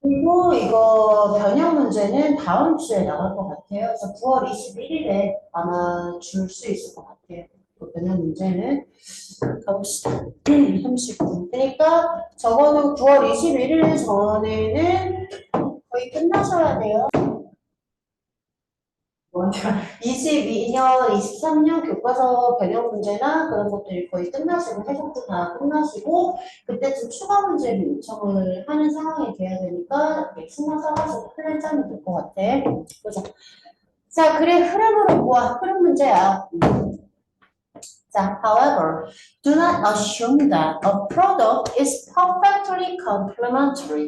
그리고 이거 변형 문제는 다음 주에 나올 것 같아요. 그래서 9월 21일에 아마 줄 수 있을 것 같아요. 그 변형 문제는 가봅시다. 30분. 그러니까 적어도 9월 21일 전에는 거의 끝나셔야 돼요. 22년, 23년 교과서 변형 문제나 그런 것들이 거의 끝나시고 해석도 다 끝나시고 그때쯤 추가 문제를 요청을 하는 상황이 돼야 되니까 신경 써가지고 플랜 짜면 될 것 같아. 보자. 자, 그래 흐름으로 보아. 흐름 문제야. 자, however, do not assume that a product is perfectly complementary,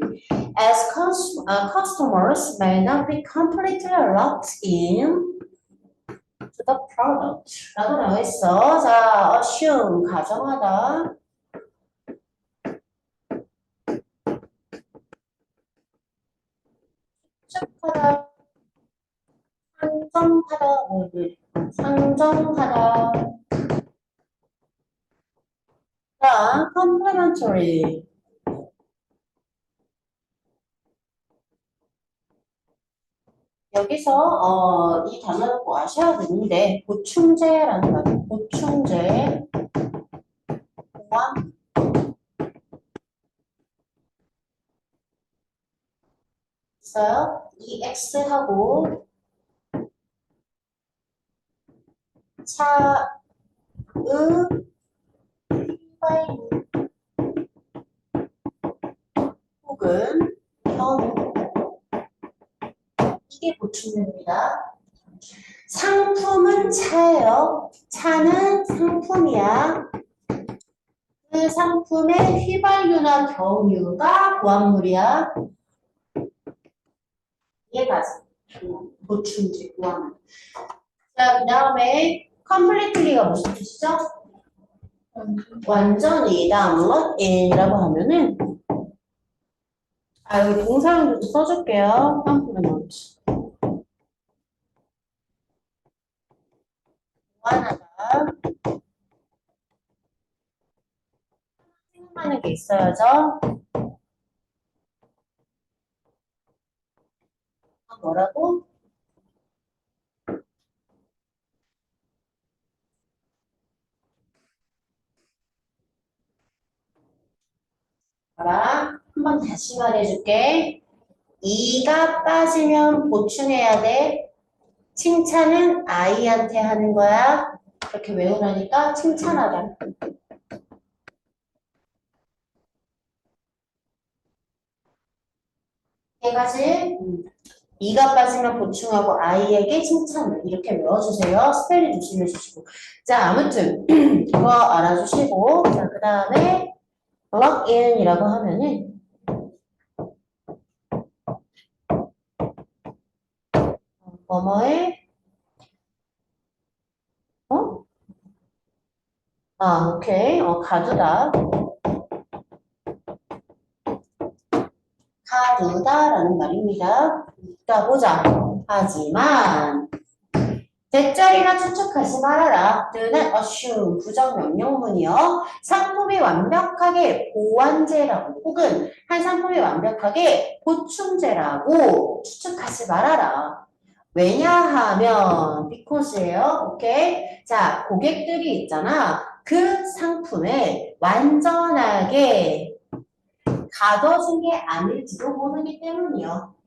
as cons- uh, customers may not be completely locked in to the product. 라고 나와 있어. 자, assume, 가정하다. 추측하다. 상정하다. 뭐, 뭐, 상정하다. 자, complementary. 여기서 어, 이 단어를 꼭 아셔야 되는데 보충제라는 단어, 보충제, 보완, 있어요? 이 X하고 차, 으, 휘발, 혹은 현, 이게 보충제입니다. 상품은 차예요. 차는 상품이야. 그 상품의 휘발유나 경유가 보안물이야. 얘가지. 보충제, 보안물. 자, 그 다음에 completely가 무슨 뜻이죠? 완전히 다음은 in이라고 하면은 아 여기 동사형도 써줄게요. complement. 보완하다. 생각나는 게 있어야죠. 뭐라고? 봐라. 한번 다시 말해줄게. 이가 빠지면 보충해야 돼. 칭찬은 아이한테 하는 거야. 이렇게 외우라니까 칭찬하다. 얘가지 이가 빠지면 보충하고 아이에게 칭찬을 이렇게 외워주세요. 스펠링 조심해 주시고. 자, 아무튼 그거 알아주시고 자, 그 다음에 log인이라고 하면은 뭐뭐에 어? 아, 오케이. 어, 가두다. 가두다라는 말입니다. 자, 보자. 하지만 대자리나 추측하지 말아라. not assume 부정 명령문이요. 상품이 완벽하게 보완제라고 혹은 한 상품이 완벽하게 보충제라고 추측하지 말아라. 왜냐하면 because예요. 오케이. 자, 고객들이 있잖아. 그 상품에 완전하게 가둬진 게 아닐지도 모르기 때문이요.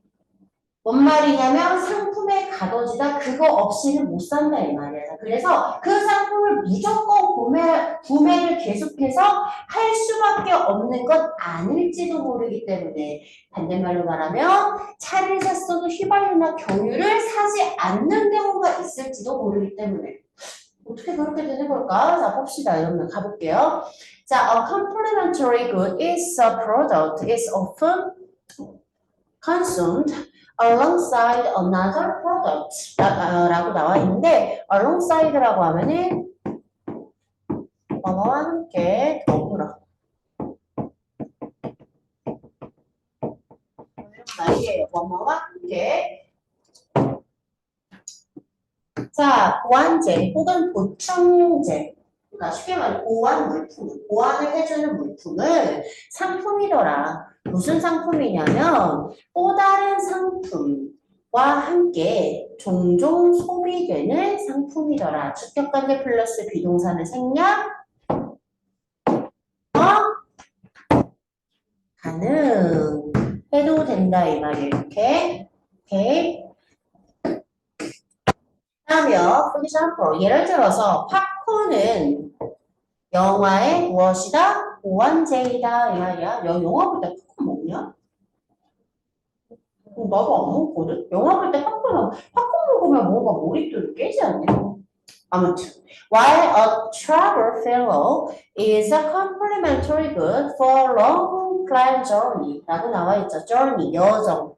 뭔 말이냐면 상품에 가둬지다 그거 없이는 못 산다 이 말이야. 그래서 그 상품을 무조건 구매, 구매를 계속해서 할 수밖에 없는 것 아닐지도 모르기 때문에 반대말로 말하면 차를 샀어도 휘발유나 경유를 사지 않는 경우가 있을지도 모르기 때문에 어떻게 그렇게 되는 걸까? 자 봅시다. 여러분 가볼게요. 자, a complementary good is a product is often consumed alongside another product 라, 라고 나와 있는데 alongside라고 하면은 뭐뭐와 함께 더불어 말이에요. 뭐뭐와 함께 자 보완제 혹은 보충제 그러니까 쉽게 말해 보완 물품, 보완을 해주는 물품을 상품이더라. 무슨 상품이냐면 또 다른 상품과 함께 종종 소비되는 상품이더라. 주격관계 플러스 비동사는 생략. 어? 가능. 해도 된다 이 말이에요. 이렇게. 오케이. 다음이요. example. 예를 들어서 팝콘은 영화의 무엇이다? 보완제이다 이 말이야. 때 먹냐? 어, 나도 안 먹거든. 영화 볼 때 팝콘 먹- 팝콘 먹으면 뭔가 몰입도를 깨지 않냐? 아무튼 while a travel fellow is a complimentary good for long planned journey 라고 나와 있죠. journey 여정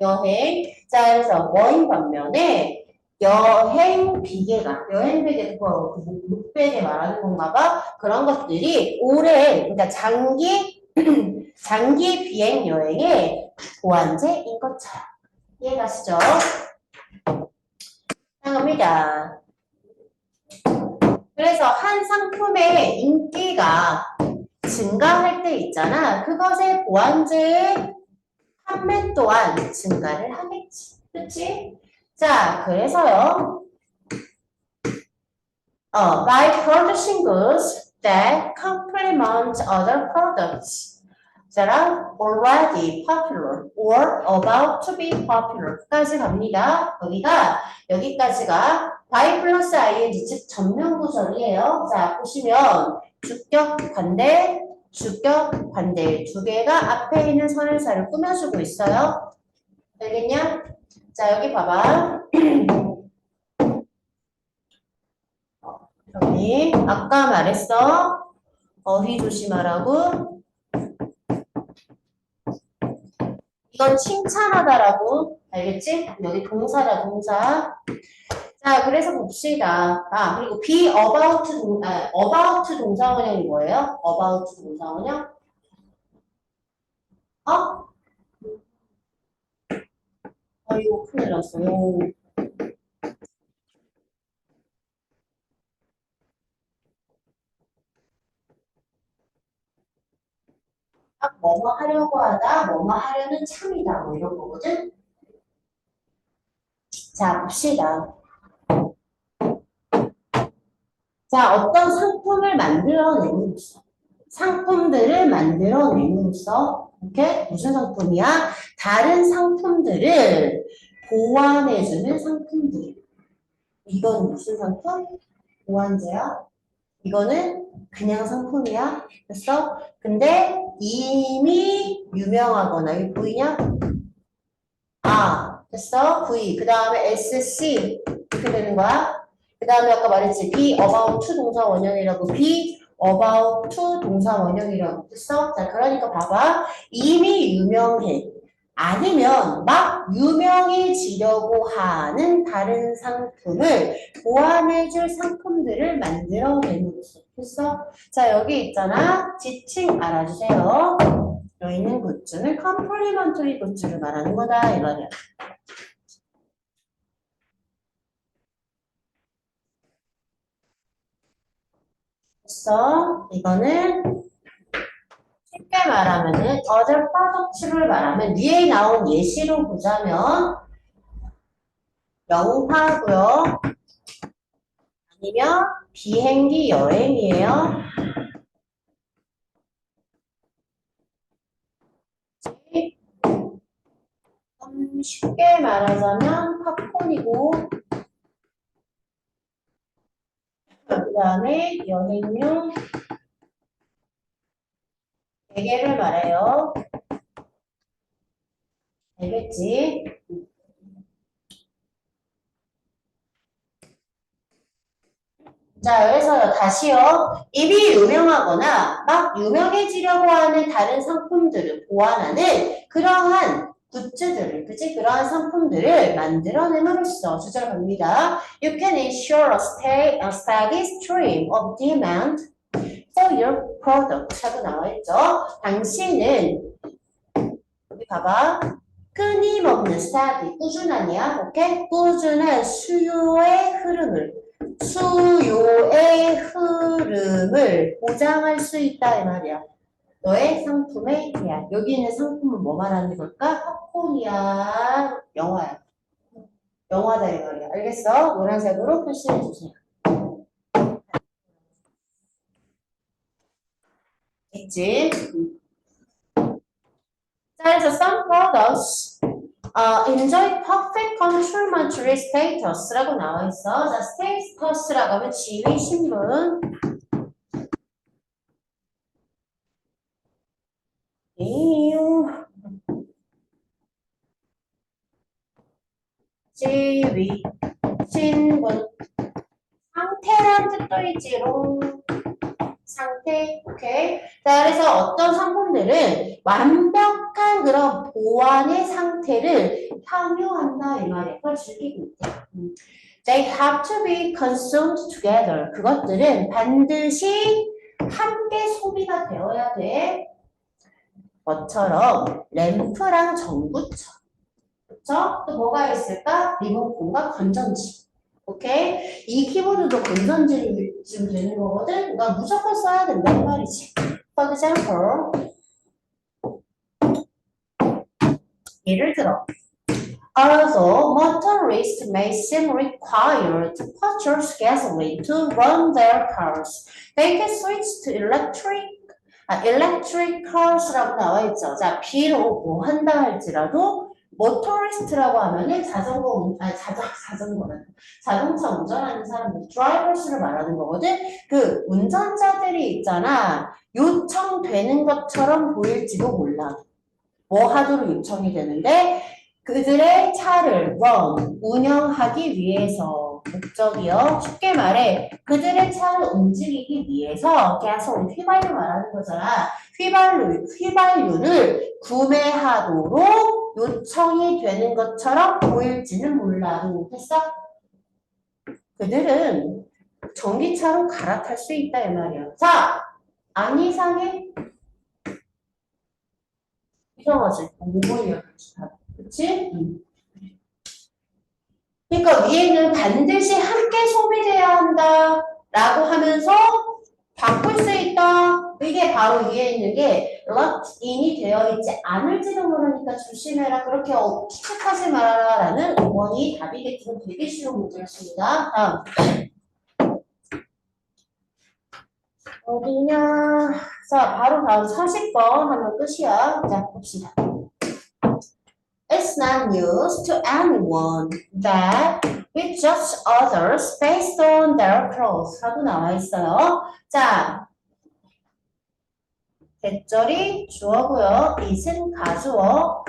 여행 자 그래서 뭐인 반면에 여행 비계가 여행 비계 그거 그 목- 목베개 말하는 건가 봐 그런 것들이 오래 그러니까 장기 장기 비행 여행의 보완제인 것처럼 이해가시죠? 상합니다. 그래서 한 상품의 인기가 증가할 때 있잖아. 그것의 보완제의 판매 또한 증가를 하겠지. 그치? 자, 그래서요. 어, by purchasing goods that complement other products that are already popular or about to be popular.까지 갑니다. 여기가, 여기까지가 by 플러스 ing 즉 전면 구절이에요. 자, 보시면 주격 반대, 주격 반대 두 개가 앞에 있는 선행사를 꾸며주고 있어요. 알겠냐? 자, 여기 봐봐. 여기 아까 말했어. 어휘 조심하라고. 이건 칭찬하다라고. 알겠지? 여기 동사다, 동사. 자, 그래서 봅시다. 아, 그리고 be about 동, 아, about 동사 원형이 뭐예요? about 동사 원형? 어? 아이고, 큰일 났어요. 딱 뭐뭐 하려고 하다, 뭐뭐 하려는 참이다, 뭐 이런 거거든? 자, 봅시다. 자, 어떤 상품을 만들어냄으로써, 상품들을 만들어냄으로써, 오케이? 무슨 상품이야? 다른 상품들을 보완해주는 상품들. 이건 무슨 상품? 보완제야? 이거는 그냥 상품이야. 됐어? 근데 이미 유명하거나, 여기 보이냐? 아, 됐어? V. 그 다음에 SC. 이렇게 되는 거야. 그 다음에 아까 말했지. be about to 동사 원형이라고. be about to 동사 원형이라고. 됐어? 자, 그러니까 봐봐. 이미 유명해. 아니면 막 유명해지려고 하는 다른 상품을 보완해줄 상품들을 만들어내므로써. 됐어? 자, 여기 있잖아. 지칭 알아주세요. 여기 있는 굿즈는 컴플리먼터리 굿즈를 말하는 거다. 이 말이야. 됐어? 이거는 쉽게 말하면은 other products를 말하면 위에 나온 예시로 보자면 영화고요. 아니면 비행기 여행이에요. 음, 쉽게 말하자면 팝콘이고 그 다음에 여행용 베개를 말해요. 알겠지? 자, 그래서 다시요. 이미 유명하거나 막 유명해지려고 하는 다른 상품들을 보완하는 그러한 굿즈들을, 그치? 그러한 상품들을 만들어냄으로써 주절 갑니다. You can ensure a, stay, a steady stream of demand for your product 하고 나와 있죠. 당신은 여기 봐봐. 끊임없는 steady, 꾸준한이야. 오케이? 꾸준한 수요의 흐름을 수요의 흐름을 보장할 수 있다 이 말이야. 너의 상품의 계약. 여기 있는 상품은 뭐 말하는 걸까? 팝콘이야, 영화야. 영화다 이 말이야. 알겠어? 노란색으로 표시해 주세요. 있지? 자, 그래서 some uh, enjoy perfect material status라고 나와 있어. 자, status라고 하면 지위, 신분. 지위, 신분. 상태란 뜻도 있지롱. 상태, 오케이. 자, 그래서 어떤 상품들은 완벽 한 그런 보완의 상태를 향유한다 이 말이야. 그걸 즐기고 있대. 음. They have to be consumed together. 그것들은 반드시 함께 소비가 되어야 돼. 뭐처럼 램프랑 전구처. 그쵸? 또 뭐가 있을까? 리모컨과 건전지. 오케이? 이 키보드도 건전지를 지금 되는 거거든? 그러니까 무조건 써야 된다는 말이지. For example, 예를 들어, although motorists may seem required to purchase gasoline to run their cars, they can switch to electric, 아, electric cars라고 나와 있죠. 자, 비록 뭐 한다 할지라도 모토리스트라고 하면은 자전거, 운- 아니 자전 자전거는 자동차 운전하는 사람들, 드라이버스를 말하는 거거든. 그 운전자들이 있잖아. 요청되는 것처럼 보일지도 몰라. 뭐 하도록 요청이 되는데 그들의 차를 run, 운영하기 위해서 목적이요. 쉽게 말해 그들의 차를 움직이기 위해서 가솔린 휘발유 말하는 거잖아. 휘발유, 휘발유를 구매하도록 요청이 되는 것처럼 보일지는 몰라도 됐어? 그들은 전기차로 갈아탈 수 있다 이 말이야. 자, 안 이상해? 이상하지? 오버이야. 그치? 응. 그러니까 위에는 반드시 함께 소비돼야 한다 라고 하면서 바꿀 수 있다. 이게 바로 위에 있는 게 locked in이 되어 있지 않을지도 모르니까 조심해라. 그렇게 어, 추측하지 말아라 라는 5번이 답이겠지만 되게 쉬운 문제였습니다. 다음. 어디냐. 자, 바로 다음 40번 하면 끝이야. 자, 봅시다. It's not news to anyone that we judge others based on their clothes 하고 나와 있어요. 자, 대절이 주어고요. it은 가주어.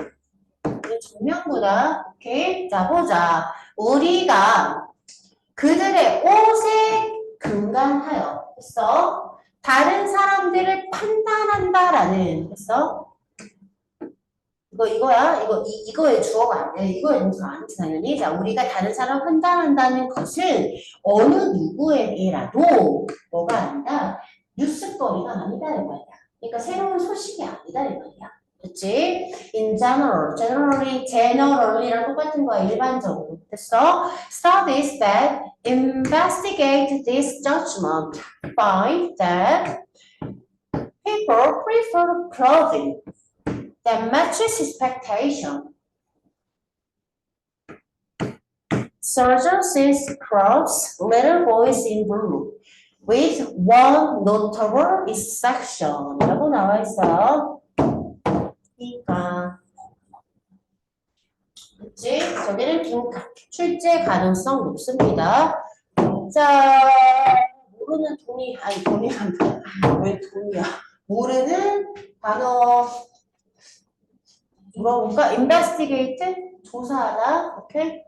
정명구다. 오케이. 자, 보자. 우리가 그들의 옷에 근간하여 했어. 다른 사람들을 판단한다라는 했어. 이거 이거야. 이거 이, 이거의 주어가 아니야. 이거의 동사가 아니지 당연히. 자, 우리가 다른 사람 판단한다는 것은 어느 누구에게라도 뭐가 아니다. 뉴스거리가 아니다 이 말이야. 그러니까 새로운 소식이 아니다 이 말이야. 그치? In general, generally, generally랑 똑같은 거야 일반적으로. 됐어? Studies that investigate this judgment find that people prefer clothing that matches expectation. Surgeon sees crowds, little boys in blue, with one notable exception. 라고 나와 있어요. 그러니까. 그치? 저기는 빈칸. 출제 가능성 높습니다. 자, 모르는 돈이, 아니, 돈이 안 돼. 왜 돈이야? 모르는 단어 물어볼까? investigate 조사하다. 오케이?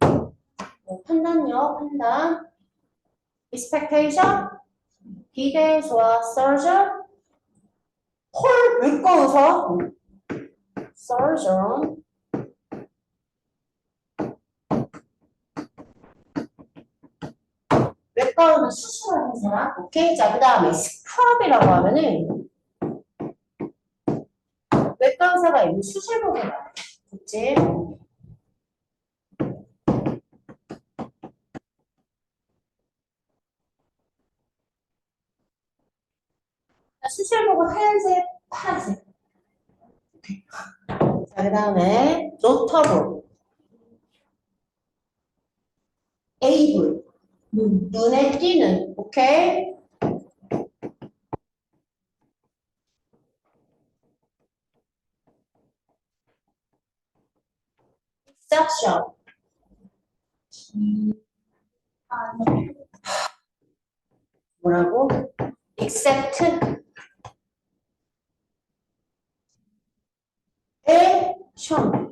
뭐, 판단력, 판단 expectation 기대, 좋아, surgeon 헐, 왜꺼 웃어? surgeon 외과는 수술하는 사람. 오케이. 자, 그 다음에 스크럽이라고 하면은 의사가 있는 수술복을 말해. 그치? 수술복은 하얀색, 파란색. 자, 그 다음에 노터블. 에이블. 눈. 눈에 띄는. 오케이? 아, 뭐라고? except action.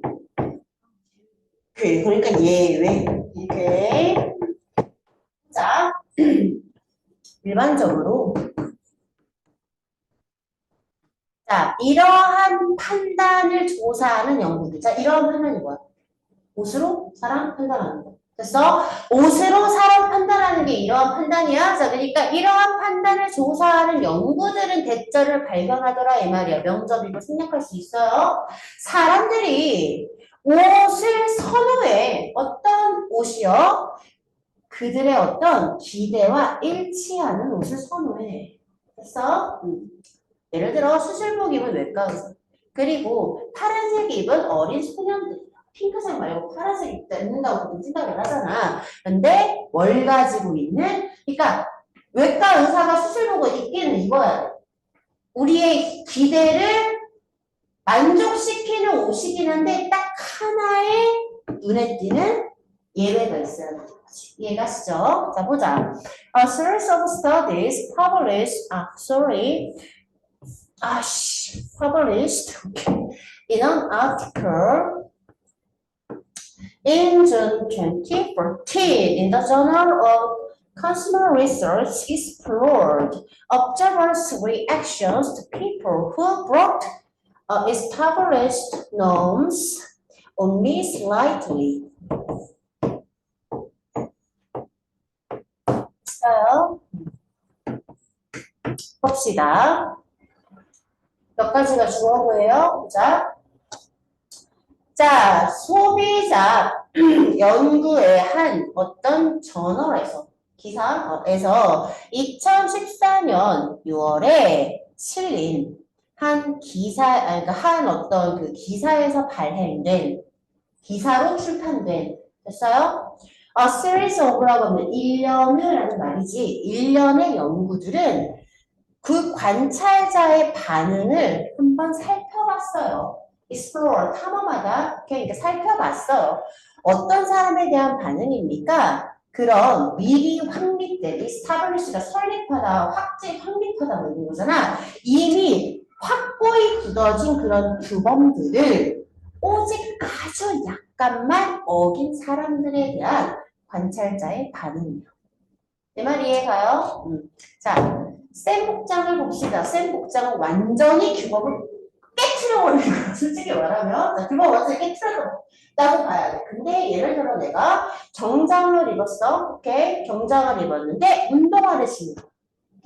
오케이, 그러니까 예외. 오케이. 자, 일반적으로 자, 이러한 판단을 조사하는 연구들. 자, 이러한 판단이 뭐야? 옷으로 사람 판단하는 거. 됐어? 옷으로 사람 판단하는 게 이러한 판단이야. 자, 그러니까 이러한 판단을 조사하는 연구들은 대절을 발견하더라 이 말이야. 명접이고 생략할 수 있어요. 사람들이 옷을 선호해. 어떤 옷이요? 그들의 어떤 기대와 일치하는 옷을 선호해. 됐어? 음. 예를 들어 수술복 입은 외과 의사. 그리고 파란색 입은 어린 소년들. 핑크색 말고 파란색 입는다고 보통 생각을 하잖아. 근데 뭘 가지고 있는? 그러니까 외과 의사가 수술복을 입기는 입어야 돼. 우리의 기대를 만족시키는 옷이긴 한데 딱 하나의 눈에 띄는 예외가 있어야 되는. 이해가시죠? 자, 보자. A series of studies published, 아, sorry. 아씨, published in an article in June 2014 in the Journal of Consumer Research explored observers' reactions to people who broke uh, established norms only slightly. 있어요. 봅시다. 몇 가지가 중요한 거예요. 자, 자, 소비자 연구의 한 어떤 저널에서, 기사에서 2014년 6월에 실린 한 기사, 아니, 그러니까 한 어떤 그 기사에서 발행된, 기사로 출판된, 됐어요? A series of라고 하면 1년을 하는 말이지. 1년의 연구들은 그 관찰자의 반응을 한번 살펴봤어요. Explore, 탐험하다. 그러니까 살펴봤어요. 어떤 사람에 대한 반응입니까? 그런 미리 확립된, established 설립하다, 확지, 확립하다 뭐 이런 거잖아. 이미 확고히 굳어진 그런 규범들을 오직 아주 약간만 어긴 사람들에 대한 관찰자의 반응이요. 내 말 이해가요? 음. 자, 쌤 복장을 봅시다. 쌤 복장은 완전히 규범을 깨트려버리는 거야. 솔직히 말하면. 자, 규범 완전히 깨트려버린다고 봐야 돼. 근데 예를 들어 내가 정장을 입었어. 오케이? 정장을 입었는데 운동화를 신어.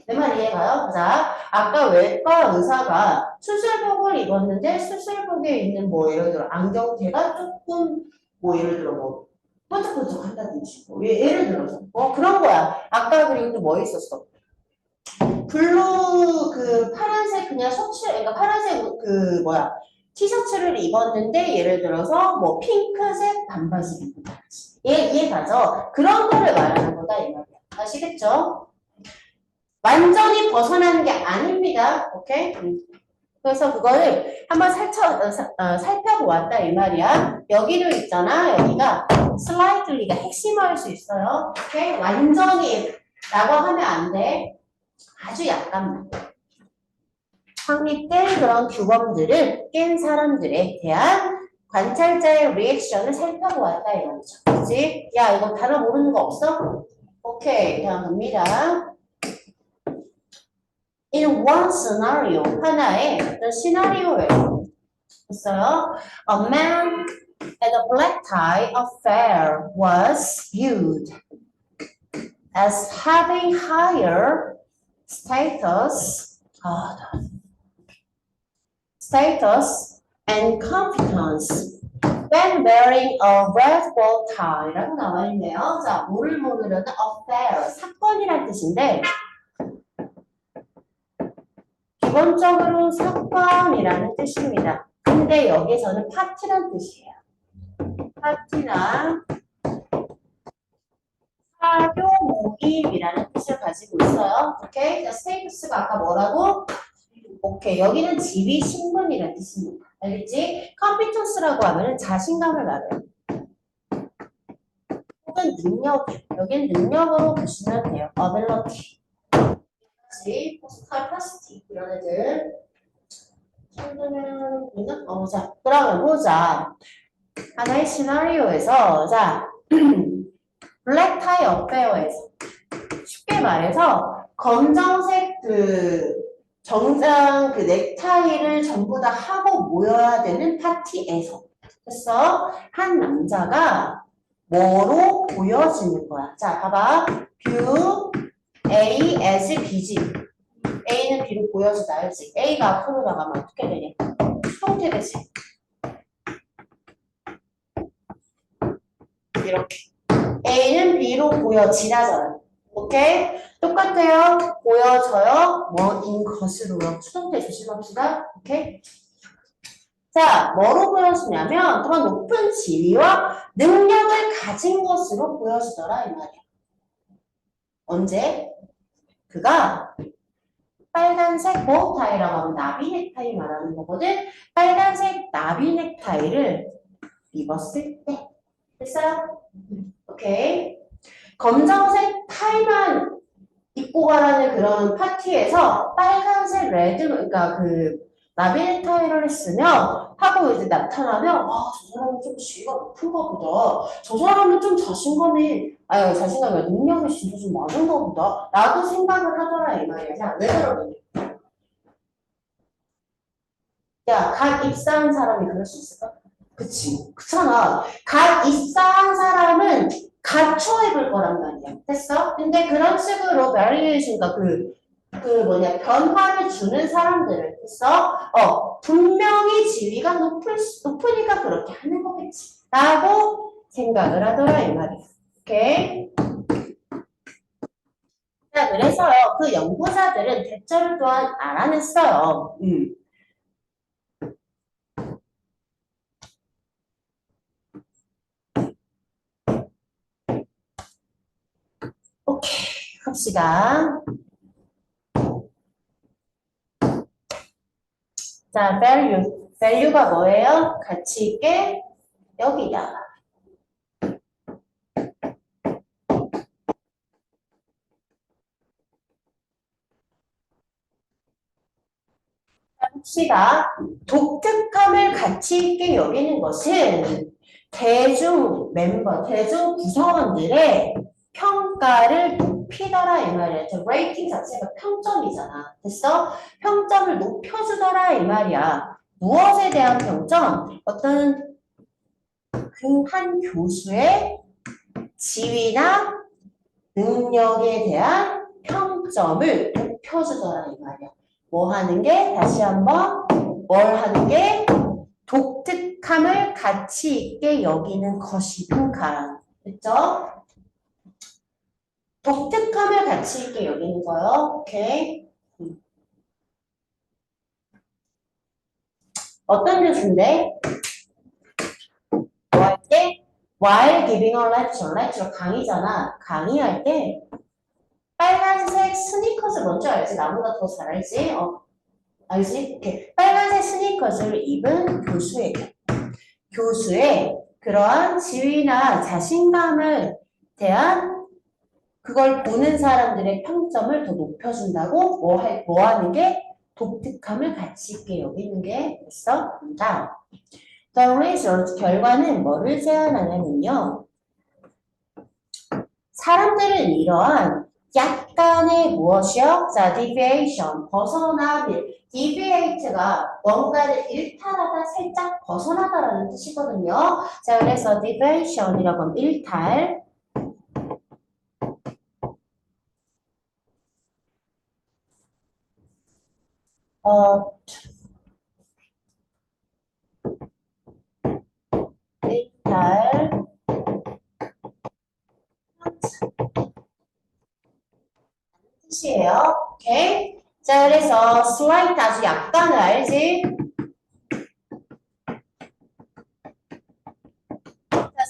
내말 이해가요? 자, 아까 외과 의사가 수술복을 입었는데 수술복에 있는 뭐 예를 들어 안경테가 조금 뭐 예를 들어 뭐 번쩍번쩍 한다든지 뭐 예, 예를 들어서 뭐 그런 거야. 아까 또뭐 있었어? 블루 그 파란색 그냥 셔츠 그러니까 파란색 그 뭐야 티셔츠를 입었는데 예를 들어서 뭐 핑크색 반바지 입는다든지 예, 이해가죠? 그런 거를 말하는 거다 이 말이야. 아시겠죠? 완전히 벗어나는 게 아닙니다. 오케이? 음. 그래서 그거를 한번 살쳐, 어, 사- 어, 살펴보았다 이 말이야. 여기를 있잖아. 여기가 슬라이드리가 핵심화할 수 있어요. 오케이? 완전히 라고 하면 안 돼. 아주 약간만. 확립된 그런 규범들을 깬 사람들에 대한 관찰자의 리액션을 살펴보았다 이 말이죠. 그치? 야, 이거 단어 모르는 거 없어? 오케이. 다음 갑니다. In one scenario, 하나의 시나리오에 있어요. A man at a black tie affair was viewed as having higher status, 아, status and competence when wearing a red bow tie라고 나와 있네요. 자, 뭐를 모르려는 affair, 사건이란 뜻인데 기본적으로 사건이라는 뜻입니다. 근데 여기서는 파티란 뜻이에요. 파티나 사교 모임이라는 뜻을 가지고 있어요. 오케이? 자, 스테이투스가 아까 뭐라고? 오케이. 여기는 지위 신분이라는 뜻입니다. 알겠지? 컴피턴스라고 하면은 자신감을 말해요. 혹은 능력, 여긴 능력으로 보시면 돼요. ability. 같이 capacity 이런 애들. 힘들면 있나? 어, 자, 그러면 보자. 하나의 시나리오에서 자 블랙 타이 어페어에서 쉽게 말해서 검정색 그 정장 그 넥타이를 전부 다 하고 모여야 되는 파티에서 그래서 한 남자가 뭐로 보여지는 거야. 자, 봐봐. view A as B지. A는 B로 보여주다 알지? A가 앞으로 나가면 어떻게 되냐? 형태 되지. 이렇게. A는 B로 보여지나잖아. 오케이? 똑같아요. 보여져요. 뭐인 것으로요. 추정태 조심합시다. 오케이? 자, 뭐로 보여지냐면 더 높은 지위와 능력을 가진 것으로 보여지더라 이 말이야. 언제? 그가 빨간색 보호타이라고 하면 나비 넥타이 말하는 거거든. 빨간색 나비 넥타이를 입었을 때. 됐어요? 오케이. 검정색 타이만 입고 가라는 그런 파티에서 빨간색 레드, 그러니까 그 나비 넥타이를 쓰면 하고 이제 나타나면 아, 저 사람은 좀 지위가 높은가 보다. 저 사람은 좀 자신감이, 아유, 자신감이 능력이 진짜 좀 많은가 보다. 라고 생각을 하더라, 이 말이야. 자, 왜 그러니? 야, 갓 입사한 사람이 그럴 수 있을까? 그치. 그렇잖아. 갓 입사한 사람은 갖춰 입을 거란 말이야. 됐어? 근데 그런 식으로 그러니까 그, 그 뭐냐, 변화를 주는 사람들을, 됐어? 어, 분명히 지위가 높을, 수- 높으니까 그렇게 하는 거겠지. 라고 생각을 하더라, 이 말이야. 오케이? 자, 그래서요, 그 연구자들은 대처를 또한 알아냈어요. 음. 오케이, 합시다. 자, value. value가 뭐예요? 가치 있게 여기다. 자, 봅시다. 독특함을 가치 있게 여기는 것은 대중 멤버, 대중 구성원들의 평가를 높이더라 이 말이야. 저 레이팅 자체가 평점이잖아. 됐어? 평점을 높여주더라 이 말이야. 무엇에 대한 평점? 어떤 그 한 교수의 지위나 능력에 대한 평점을 높여주더라 이 말이야. 뭐 하는 게 다시 한번 뭘 하는 게 독특함을 가치 있게 여기는 것이 평가. 됐죠? 독특함을 가치 있게 여기는 거요. 오케이. 음. 어떤 교수인데? 뭐 할 때? While giving a lecture, lecture 강의잖아. 강의할 때 빨간색 스니커즈 뭔지 알지? 나보다 더 잘 알지? 어, 알지? 오케이. 빨간색 스니커즈를 입은 교수에게 교수의 그러한 지위나 자신감을 대한 그걸 보는 사람들의 평점을 더 높여준다고 뭐, 할, 뭐 하는 게 독특함을 가치 있게 여기는 게 있어? 다 The result, 결과는 뭐를 제안하냐면요. 사람들은 이러한 약간의 무엇이요? 자, deviation, 벗어남일. deviate가 뭔가를 일탈하다, 살짝 벗어나다라는 뜻이거든요. 자, 그래서 deviation이라고 하면 일탈. 어, 데이탈 뜻이에요. 오케이. 자, 그래서 슬라이트 아주 약간을 알지?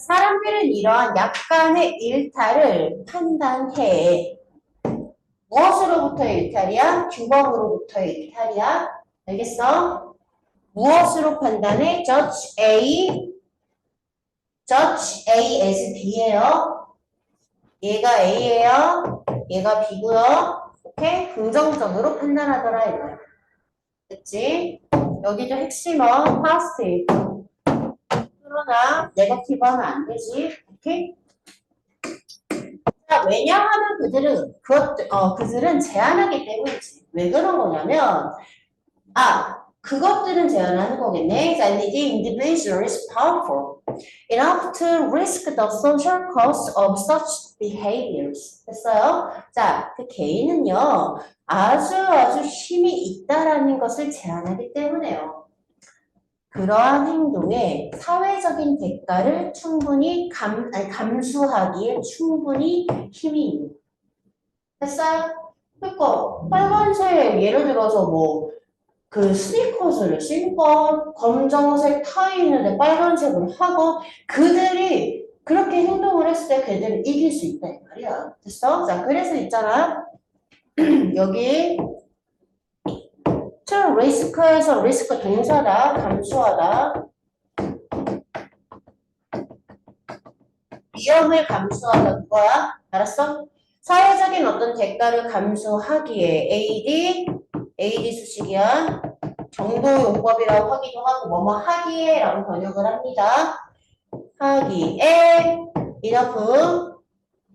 사람들은 이러한 약간의 일탈을 판단해. 무엇으로부터의 일탈이야? 규범으로부터의 일탈이야. 알겠어? 무엇으로 판단해? Judge A, Judge A as B예요. 얘가 A예요. 얘가 B고요. 오케이? 긍정적으로 판단하더라 이거야. 됐지? 여기도 핵심은 positive. 그러나 네거티브하면 안 되지. 오케이? 자, 왜냐하면 그들은 그것 어 그들은 제한하기 때문이지. 왜 그런 거냐면 아 그것들은 제한하는 거겠네. 자, the individual is powerful enough to risk the social cost of such behaviors. 됐어요? 자, 그 개인은요 아주 아주 힘이 있다라는 것을 제한하기 때문에요. 그러한 행동에 사회적인 대가를 충분히 감, 아니, 감수하기에 충분히 힘이 있는. 됐어요? 그러니까 빨간색 예를 들어서 뭐 그 스니커즈를 신고 검정색 타이 있는데 빨간색을 하고 그들이 그렇게 행동을 했을 때 걔들을 이길 수 있다 이 말이야. 됐어? 자 그래서 있잖아 여기 to risk에서 risk 동사다 감수하다. 위험을 감수하다 그거야 알았어? 사회적인 어떤 대가를 감수하기에 AD AD 수식이야. 정도 용법이라고 하기도 하고 뭐뭐 하기에 라고 번역을 합니다. 하기에 enough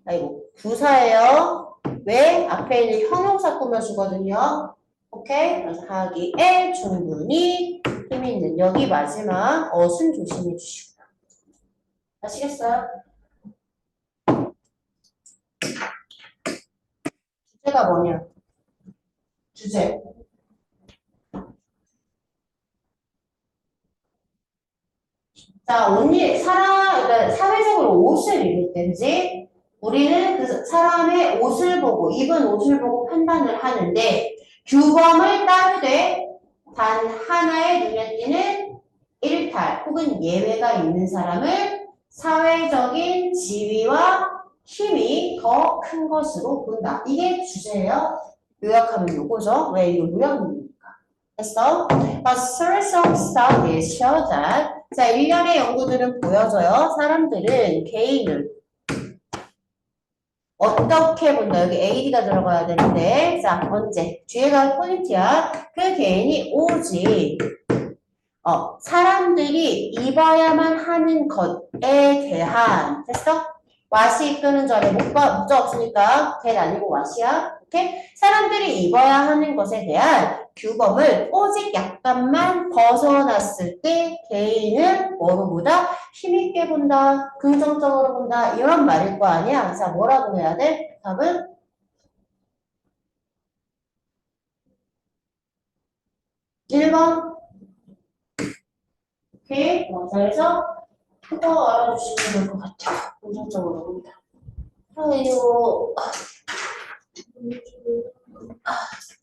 아이고 부사예요. 왜? 앞에 있는 형용사 꾸며주거든요 오케이 그래서 하기에 충분히 힘 있는 여기 마지막 어순 조심해 주시고요 아시겠어요? 주제가 뭐냐? 주제. 자, 옷이 사람, 그러니까 사회적으로 옷을 입을 때지 우리는 그 사람의 옷을 보고 입은 옷을 보고 판단을 하는데 규범을 따르되 단 하나의 눈에 띄는 일탈 혹은 예외가 있는 사람을 사회적인 지위와 힘이 더 큰 것으로 본다. 이게 주제예요. 요약하면 요거죠. 왜 이거 요약입니까? 했어? A series of studies show that 자, 일련의 연구들은 보여줘요. 사람들은 개인을 어떻게 본다? 여기 AD가 들어가야 되는데 자, 언제? 뒤에가 포인트야. 그 개인이 오직 어, 사람들이 입어야만 하는 것에 대한 됐어? 와시 이끄는 전에 목적 없으니까 대 아니고 와시야. 오케이? 사람들이 입어야 하는 것에 대한 규범을 오직 약간만 벗어났을 때 개인은 뭐로 보다 힘있게 본다, 긍정적으로 본다 이런 말일 거 아니야. 자, 뭐라고 해야 돼? 답은 1번. 오케이. 그래서 그거 알아주시면 될 것 같아요. 긍정적으로 본다. 아유, Oh.